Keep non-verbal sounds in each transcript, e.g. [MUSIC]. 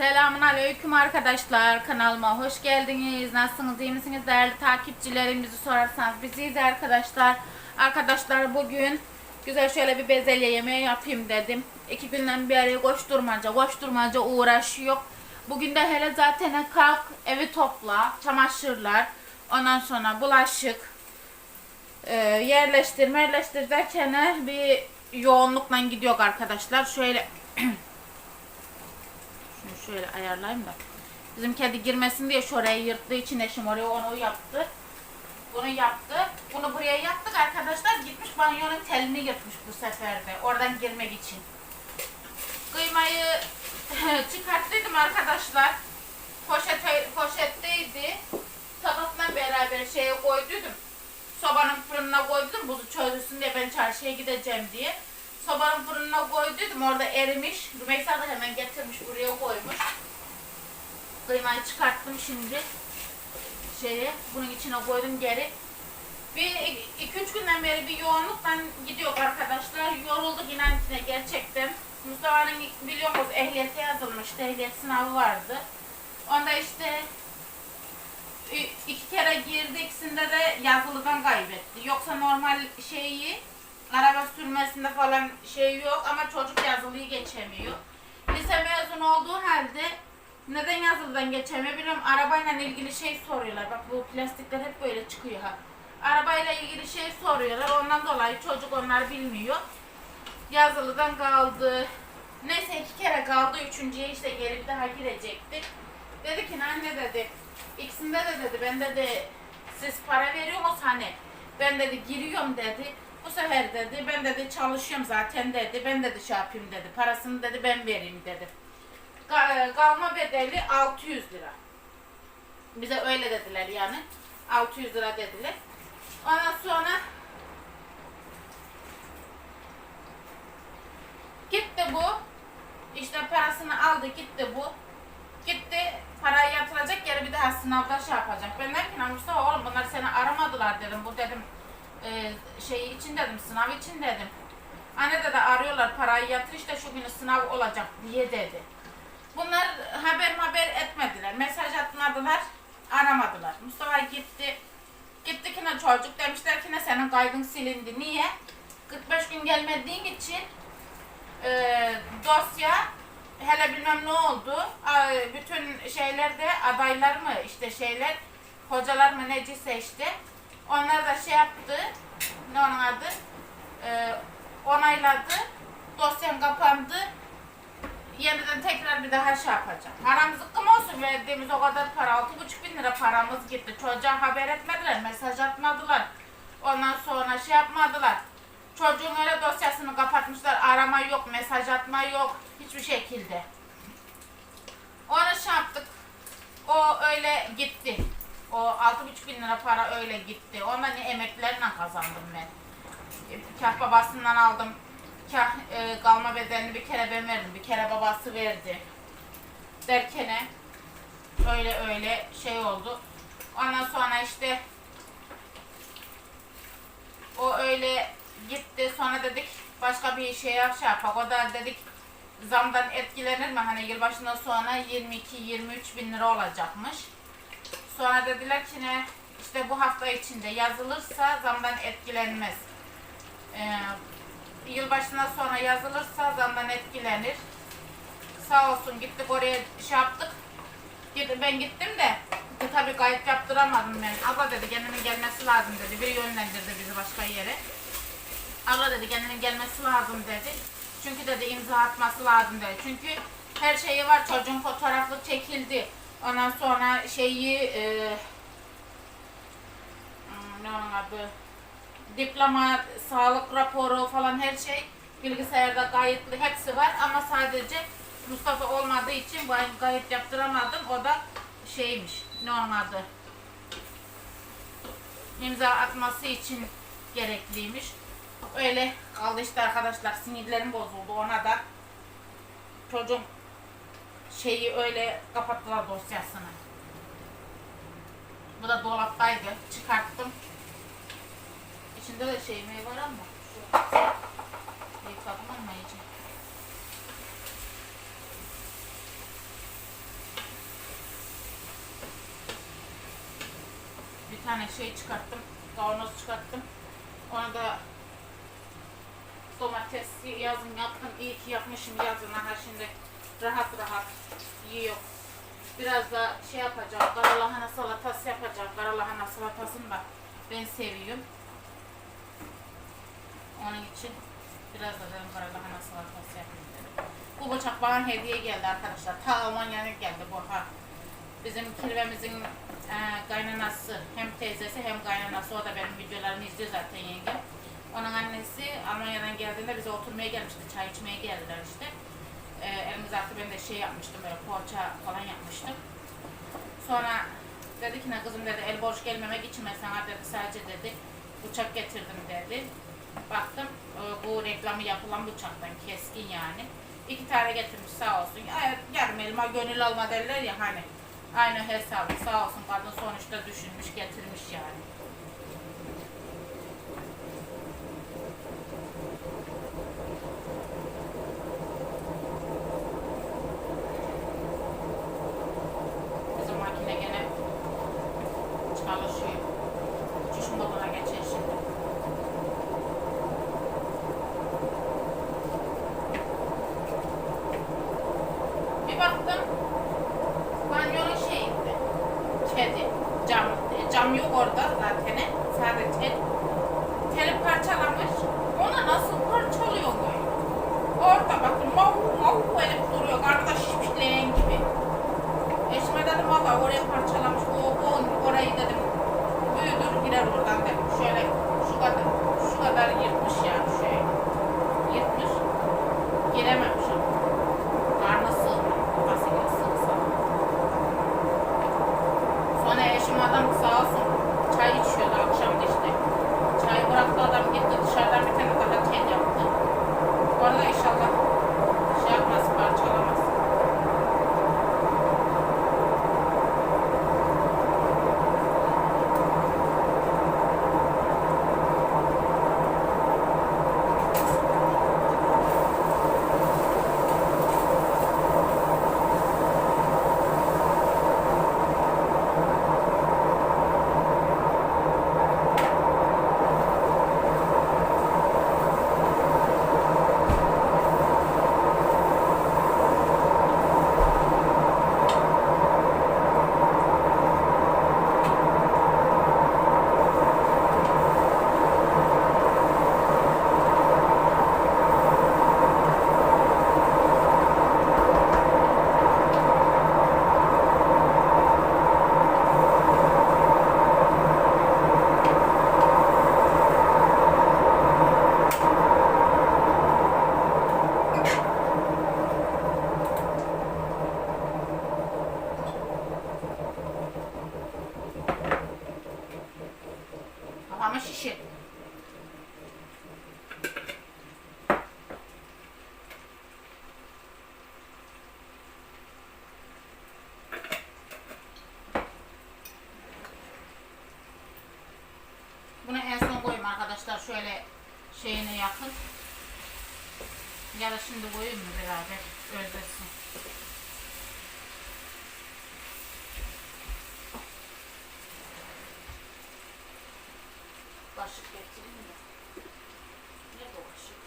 Selamun aleyküm arkadaşlar. Kanalıma hoş geldiniz. Nasılsınız? iyi misiniz? Değerli takipçilerimizi sorarsanız biz iyiyiz arkadaşlar. Arkadaşlar bugün güzel şöyle bir bezelye yemeği yapayım dedim. İki günden beri koşturmaca, koşturmaca uğraşıyor. Bugün de hele zaten kalk, evi topla, çamaşırlar, ondan sonra bulaşık, e, yerleştir, yerleştir derken bir yoğunlukla gidiyor arkadaşlar. Şöyle [CLEARS THROAT] Şunu şöyle ayarlayayım da. Bizim kedi girmesin diye şurayı yırttığı için eşim oraya onu yaptı. Bunu yaptı. Bunu buraya yaptık arkadaşlar. Gitmiş banyonun telini yırtmış bu sefer de. Oradan girmek için. Kıymayı [LAUGHS] çıkarttıydım arkadaşlar. Poşete, poşetteydi. Tabakla beraber şeye koyduydum. Sobanın fırınına koydum buzu çözülsün diye ben çarşıya gideceğim diye. Sobanın fırınına koyduydum orada erimiş. Rümeysa da hemen getirmiş buraya koymuş. Kıymayı çıkarttım şimdi. Şeye bunun içine koydum geri. Bir iki üç günden beri bir yoğunluktan gidiyor arkadaşlar. Yorulduk inan içine gerçekten. Mustafa'nın biliyor musunuz ehliyete yazılmıştı. Ehliyet sınavı vardı. Onda işte iki kere girdi ikisinde de yazılıdan kaybetti. Yoksa normal şeyi araba sürmesinde falan şey yok ama çocuk yazılıyı geçemiyor. Lise mezun olduğu halde neden yazılıdan geçemiyor bilmiyorum. Arabayla ilgili şey soruyorlar. Bak bu plastikler hep böyle çıkıyor ha. Arabayla ilgili şey soruyorlar. Ondan dolayı çocuk onlar bilmiyor. Yazılıdan kaldı. Neyse iki kere kaldı. Üçüncüye işte gelip daha girecekti. Dedi ki anne dedi. İkisinde de dedi ben dedi siz para veriyor musunuz hani? Ben dedi giriyorum dedi. Bu sefer dedi ben dedi çalışıyorum zaten dedi. Ben dedi şey yapayım dedi. Parasını dedi ben vereyim dedi. Ka- Kalma bedeli 600 lira. Bize öyle dediler yani. 600 lira dediler. Ondan sonra gitti bu. İşte parasını aldı gitti bu. Gitti parayı yatıracak yere bir daha sınavda şey yapacak. Ben ki Mustafa oğlum bunlar seni aramadılar dedim. Bu dedim e, şey için dedim sınav için dedim. Anne dedi arıyorlar parayı yatır işte şu günü sınav olacak diye dedi. Bunlar haber haber etmediler. Mesaj atmadılar. Aramadılar. Mustafa gitti. Gitti ki ne çocuk demişler ki ne senin kaydın silindi. Niye? 45 gün gelmediğin için e, dosya hele bilmem ne oldu. A- Bütün şeylerde adaylar mı işte şeyler hocalar mı neci seçti. Onlar da şey yaptı. Ne onun adı? E, onayladı. Dosyan kapandı. Yeniden tekrar bir daha şey yapacağım. Haram zıkkım olsun verdiğimiz o kadar para. Altı buçuk bin lira paramız gitti. Çocuğa haber etmediler. Mesaj atmadılar. Ondan sonra şey yapmadılar. Çocuğun öyle dosyasını kapatmışlar. Arama yok, mesaj atma yok. Hiçbir şekilde. Onu şey yaptık. O öyle gitti. O altı buçuk bin lira para öyle gitti. Ondan emeklerle kazandım ben. E, Kah babasından aldım. Kah e, kalma bedelini bir kere ben verdim. Bir kere babası verdi. Derkene öyle öyle şey oldu. Ondan sonra işte o öyle gitti. Sonra dedik başka bir şey yap şey. O da dedik zamdan etkilenir mi? Hani yılbaşından sonra 22-23 bin lira olacakmış. Sonra dediler ki ne işte bu hafta içinde yazılırsa zamdan etkilenmez. Ee, yılbaşından sonra yazılırsa zamdan etkilenir. Sağ olsun gittik oraya şey yaptık. Ben gittim de tabii kayıt yaptıramadım ben. Abla dedi kendinin gelmesi lazım dedi. Bir yönlendirdi bizi başka yere. Abla dedi kendinin gelmesi lazım dedi. Çünkü dedi imza atması lazım dedi. Çünkü her şeyi var. Çocuğun fotoğrafı çekildi. Ondan sonra şeyi e, hmm, ne onun adı diploma, sağlık raporu falan her şey bilgisayarda kayıtlı hepsi var ama sadece Mustafa olmadığı için kayıt yaptıramadım. O da şeymiş. Ne onun adı? İmza atması için gerekliymiş. Öyle kaldı işte arkadaşlar. Sinirlerim bozuldu ona da. Çocuğum şeyi öyle kapattılar dosyasını. Bu da dolaptaydı. Çıkarttım. İçinde de şey meyve var ama. Yıkadım ama iyice. Bir tane şey çıkarttım. Kavanoz çıkarttım. Onu da domates yazın yaptım. İyi ki yapmışım yazın. Ha şimdi rahat rahat yiyor. Biraz da şey yapacağım. Karalahana salatası yapacağım. Karalahana salatasını da ben seviyorum. Onun için biraz da dedim karalahana salatası yapayım. Bu bıçak bana hediye geldi arkadaşlar. Ta Almanya'dan geldi bu ha. Bizim kirvemizin e, kaynanası hem teyzesi hem kaynanası o da benim videolarımı izliyor zaten yenge. Onun annesi Almanya'dan geldiğinde bize oturmaya gelmişti. Çay içmeye geldiler işte. E, elimiz artık ben de şey yapmıştım böyle poğaça falan yapmıştım. Sonra dedi ki ne kızım dedi el boş gelmemek için ben sana dedi sadece dedi bıçak getirdim dedi. Baktım e, bu reklamı yapılan bıçaktan keskin yani. İki tane getirmiş sağ olsun. Ya, yarım elma gönül alma derler ya hani. Aynı hesabı sağ olsun kadın sonuçta düşünmüş getirmiş yani. the sheep. Kafamı şişir. Bunu en son koyayım arkadaşlar şöyle şeyine yakın. Ya da şimdi koyayım mı beraber özlesin. Kaşık getireyim mi? Ne bu kaşık?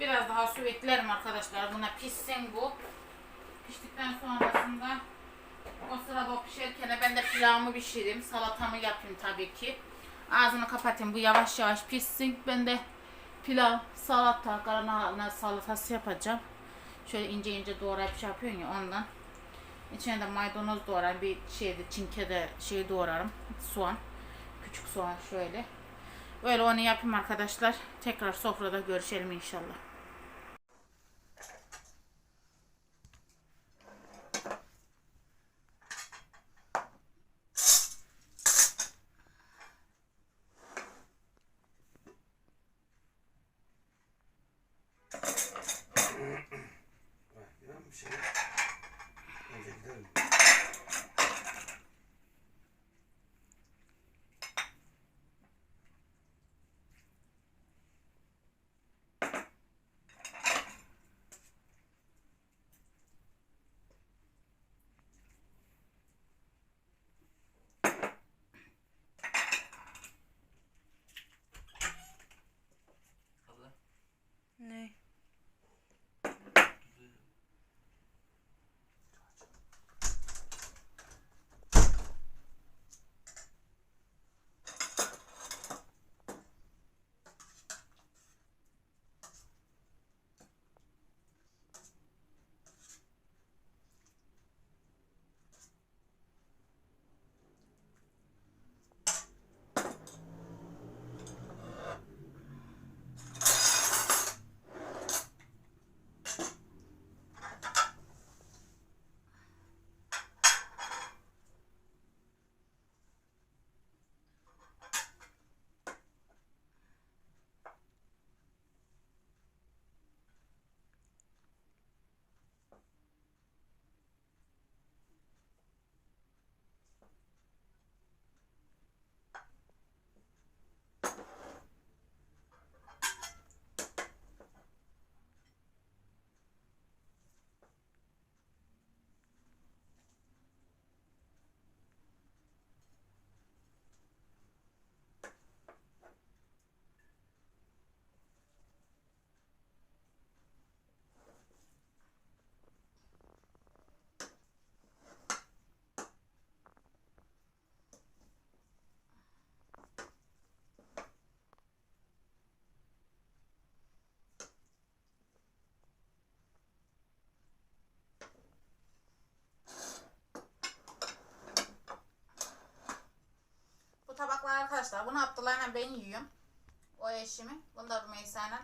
Biraz daha su arkadaşlar. Buna pişsin bu. Piştikten sonrasında o sırada o pişerken ben de pilavımı pişireyim. Salatamı yapayım tabii ki. Ağzını kapatayım. Bu yavaş yavaş pişsin. Ben de pilav, salata, karana salatası yapacağım. Şöyle ince ince doğrayıp şey yapıyorsun ya ondan. İçine de maydanoz doğrarım. Bir şeyde çinkede şey doğrarım. Soğan. Küçük soğan şöyle. Böyle onu yapayım arkadaşlar. Tekrar sofrada görüşelim inşallah. Arkadaşlar. Bunu Abdullah'la ben yiyorum. O eşimi. Bunu da Rümeysa'yla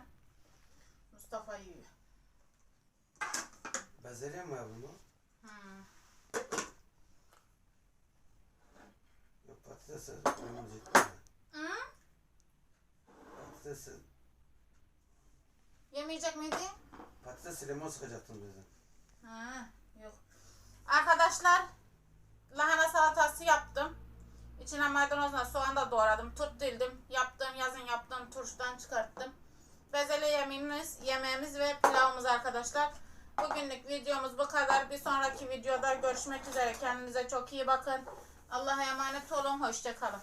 Mustafa yiyor. Bezelye mi bunu? Hmm. Yok patates. Hı? Patates, Yemeyecek miydi? patates limon sıkacaktın bize. Ha, yok. Arkadaşlar lahana salatası yaptım. İçine maydanozla soğan da doğradım. Turp dildim. Yaptığım yazın yaptığım turşudan çıkarttım. Bezelye yemeğimiz, yemeğimiz ve pilavımız arkadaşlar. Bugünlük videomuz bu kadar. Bir sonraki videoda görüşmek üzere. Kendinize çok iyi bakın. Allah'a emanet olun. Hoşçakalın.